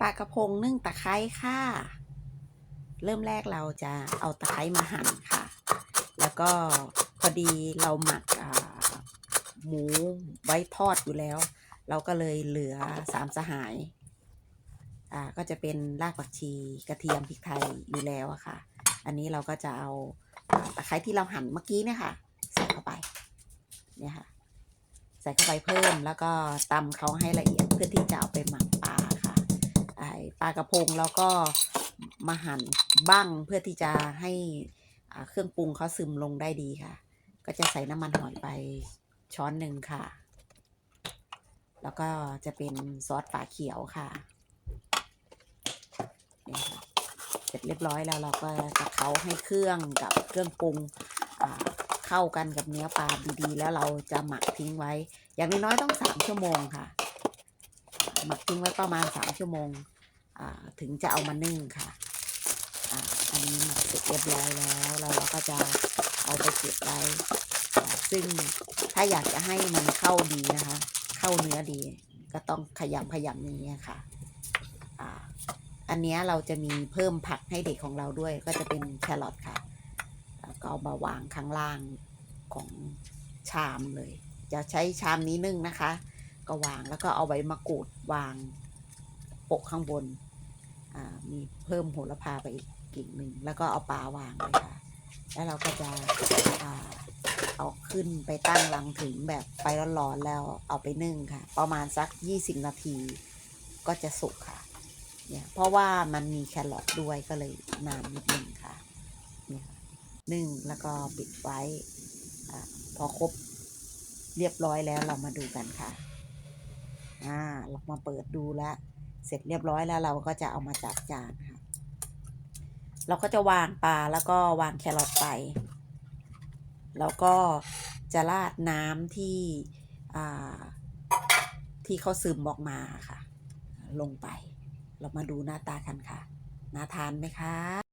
ปลากระพงนึ่งตะไคร้ค่ะ เริ่มแรกเราจะเอาตะไคร้มาหั่นค่ะ แล้วก็พอดีเราหมักหมูไว้ทอดอยู่แล้ว เราก็เลยเหลือสามสหายอ่าก็จะเป็นรากผักชีกระเทียมพริกไทยอยู่แล้วอะค่ะ อันนี้เราก็จะเอาตะไคร้ที่เราหั่นเมื่อกี้เนี่ยค่ะ ใส่เข้าไปเนี่ยค่ะ ใส่เข้าไปเพิ่มแล้วก็ตำเขาให้ละเอียดเพื่อที่จะเอาไปหมักปลา ปลากระพงแล้วก็มาหั่นบ้างเพื่อที่จะให้เครื่องปรุงเขาซึมลงได้ดีค่ะ ก็จะใส่น้ำมันหอยไปช้อนหนึ่งค่ะ แล้วก็จะเป็นซอสฝาเขียวค่ะเนี่ค่ะเสร็จเรียบร้อยแล้วเราก็จะเคล้าให้เครื่องกับเครื่องปรุงเข้ากันกับเนื้อปลาดีๆ แล้วเราจะหมักทิ้งไว้ อย่างน้อยๆต้องสามชั่วโมงค่ะ หมักทิ้งไว้ประมาณสามชั่วโมง ถึงจะเอามานึ่งค่ะออันนี้หมักเสร็จเรียบร้อยแล้วแล้วเราก็จะเอาไปเก็บไว้ซึ่งถ้าอยากจะให้มันเข้าดีนะคะ เข้าเนื้อดี ก็ต้องขยำขยำอย่างนี้ค่ะอันนี้เราจะมีเพิ่มผักให้เด็กของเราด้วย ก็จะเป็นแครอทค่ะแล้วก็เอามาวางข้างล่างของชามเลย จะใช้ชามนี้นึ่งนะคะ ก็วางแล้วก็เอาใบมะกรูดวาง โปะข้างบนมีเพิ่มโหระพาไปอีกกิ่งหนึ่งแล้วก็เอาปลาวางเลยค่ะ แล้วเราก็จะอเอาขึ้นไปตั้งรังถึงแบบไฟร้อนๆแล้วเอาไปนึ่งค่ะ ประมาณสัก 20 นาทีก็จะสุกค่ะเนี่ยเพราะว่ามันมีแครอทด้วยก็เลยนานนิดนึงค่ะเนี่ยค่ะนึ่งแล้วก็ปิดไว้อพอครบเรียบร้อยแล้วเรามาดูกันค่ะอ่าเรามาเปิดดูแล้ว เสร็จเรียบร้อยแล้วเราก็จะเอามาจัดจานค่ะ เราก็จะวางปลาแล้วก็วางแครอทไป แล้วก็จะราดน้ำที่ที่เขาซึมออกมาค่ะ ลงไป เรามาดูหน้าตากันค่ะ น่าทานไหมคะ